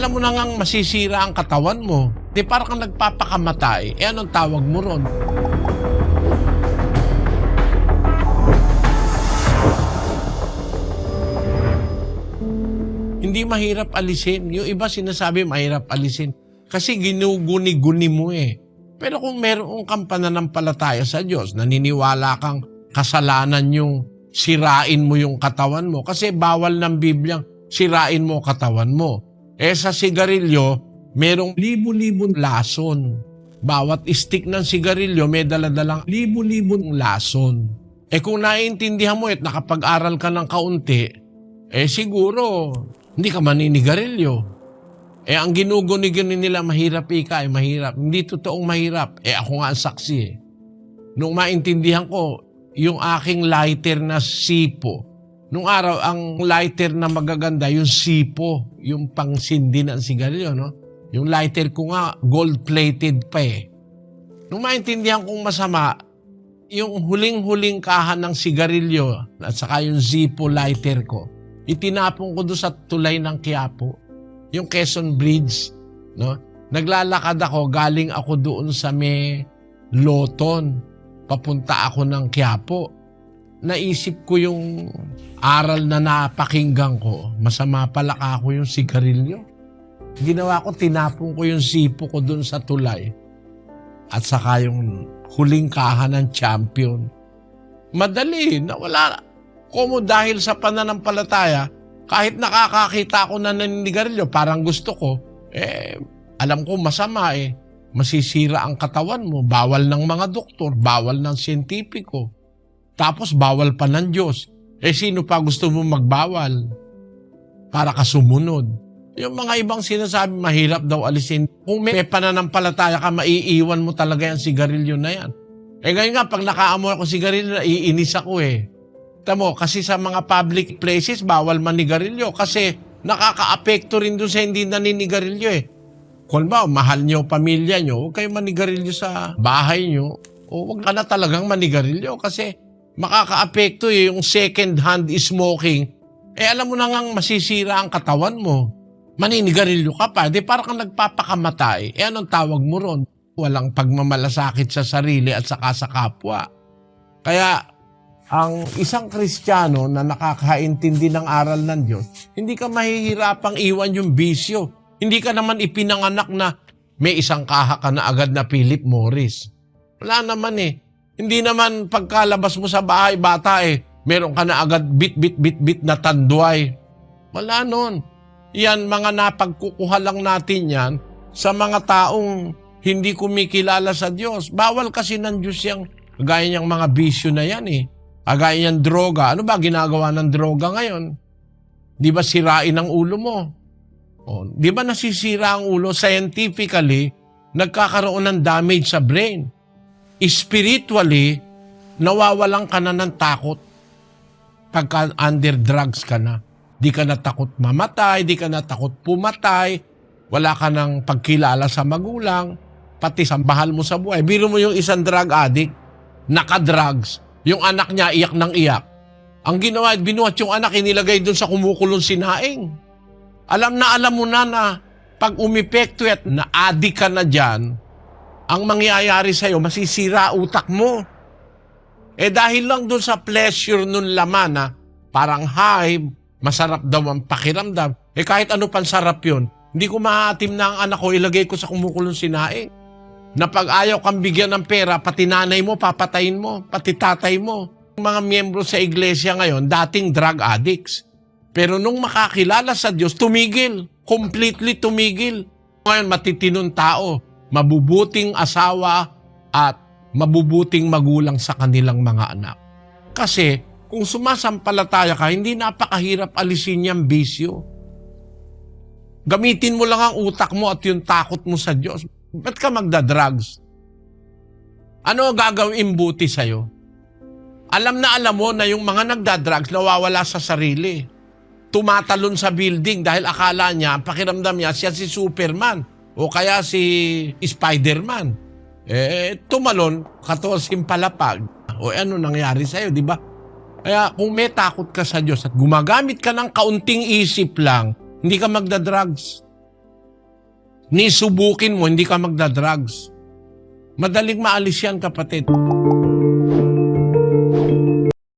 Alam mo na ngang masisira ang katawan mo. Di para kang nagpapakamatay. Eh anong tawag mo ron? Hindi mahirap alisin. Yung iba sinasabi mahirap alisin. Kasi ginuguni-guni mo eh. Pero kung meron kang pananampalataya sa Diyos, naniniwala kang kasalanan yung sirain mo yung katawan mo. Kasi bawal ng Biblia sirain mo katawan mo. Eh sa sigarilyo, merong libu-libong lason. Bawat stick ng sigarilyo may daladalang libu-libong lason. Eh kung naiintindihan mo at nakapag-aral ka ng kaunti, eh siguro hindi ka maninigarilyo. Eh ang ginuguni-guni nila mahirap ika, eh mahirap. Hindi totoong mahirap. Eh ako nga ang saksi eh. Nung maintindihan ko, yung aking lighter na sipo, nung araw ang lighter na magaganda, yung sipo, yung pangsindi ng sigarilyo, no? Yung lighter ko nga, gold-plated pa eh. Nung maintindihan kong masama, yung huling-huling kahan ng sigarilyo at saka yung Zippo lighter ko, itinapon ko doon sa tulay ng Quiapo, yung Quezon Bridge, no? Naglalakad ako, galing ako doon sa may Loton, papunta ako ng Quiapo. Naisip ko yung aral na napakinggan ko, masama pala ako yung sigarilyo. Ginawa ko, tinapon ko yung sipo ko doon sa tulay at saka yung huling kahan ng champion. Madali, nawala. Kumo dahil sa pananampalataya, kahit nakakakita ako na naninigarilyo, parang gusto ko, eh, alam ko masama eh. Masisira ang katawan mo. Bawal ng mga doktor, bawal ng siyentipiko. Tapos bawal pa ng Diyos. Eh sino pa gusto mo magbawal? Para ka sumunod. Yung mga ibang sinasabi, mahirap daw alisin. Kung may pananampalataya ka, maiiwan mo talaga yung sigarilyo na yan. Eh ngayon nga, pag nakaamoy ako sigarilyo, iinis ako eh. Tamo, kasi sa mga public places, bawal manigarilyo. Kasi nakaka-apekto rin doon sa hindi naninigarilyo eh. Kung ba, mahal nyo, pamilya nyo, huwag kayo manigarilyo sa bahay nyo. O huwag ka na talagang manigarilyo kasi makaka-apekto eh, yung second hand smoking. Eh alam mo na ngang masisira ang katawan mo. Maninigarilyo ka pa, di para kang nagpapakamatay. Eh anong tawag mo ron? Walang pagmamalasakit sa sarili at saka sa kapwa. Kaya ang isang Kristiyano na nakakaintindi ng aral ng Diyos, hindi ka mahihirapang iwan yung bisyo. Hindi ka naman ipinanganak na may isang kaha ka na agad na Philip Morris. Wala naman eh. Hindi naman pagkalabas mo sa bahay, bata eh, meron ka na agad bit, bit, bit, bit na tanduay. Wala nun. Yan, mga napagkukuha lang natin yan sa mga taong hindi kumikilala sa Diyos. Bawal kasi ng Diyos yung gaya niyang mga bisyo na yan eh. Agaya niyang droga. Ano ba ginagawa ng droga ngayon? Di ba sirain ang ulo mo? O, di ba nasisira ang ulo? Scientifically, nagkakaroon ng damage sa brain. Spiritually, nawawalan ka na ng takot pagka under drugs ka na. Di ka na takot mamatay, di ka na takot pumatay, wala ka ng pagkilala sa magulang, pati sa mahal mo sa buhay. Biro mo yung isang drug addict, naka-drugs, yung anak niya iyak ng iyak. Ang ginawa, binuhat yung anak, inilagay doon sa kumukulong sinaing. Alam na alam mo na na pag umipekto at na-addict ka na dyan, ang mangyayari sa'yo, masisira utak mo. Eh dahil lang doon sa pleasure nun laman na parang high, masarap daw ang pakiramdam. Eh kahit ano pang sarap yun, hindi ko maatim na ang anak ko, ilagay ko sa kumukulong sinaing. Na pag ayaw kang bigyan ng pera, pati nanay mo, papatayin mo, pati tatay mo. Mga miyembro sa iglesia ngayon, dating drug addicts. Pero nung makakilala sa Diyos, tumigil. Completely tumigil. Ngayon, matitinong tao, mabubuting asawa at mabubuting magulang sa kanilang mga anak. Kasi kung sumasampalataya ka, hindi napakahirap alisin yung bisyo. Gamitin mo lang ang utak mo at yung takot mo sa Diyos. Ba't ka magda-drugs? Ano gagawin imbuti sa'yo? Alam na alam mo na yung mga nagda-drugs nawawala sa sarili. Tumatalon sa building dahil akala niya, pakiramdam niya, siya si Superman o kaya si Spider-Man. Eh, tumalon, katosing palapag. O ano nangyari sa'yo, di ba? Kaya kung may takot ka sa Diyos at gumagamit ka ng kaunting isip lang, hindi ka magda-drugs. ni subukin mo, hindi ka magda-drugs. Madaling maalis yan, kapatid.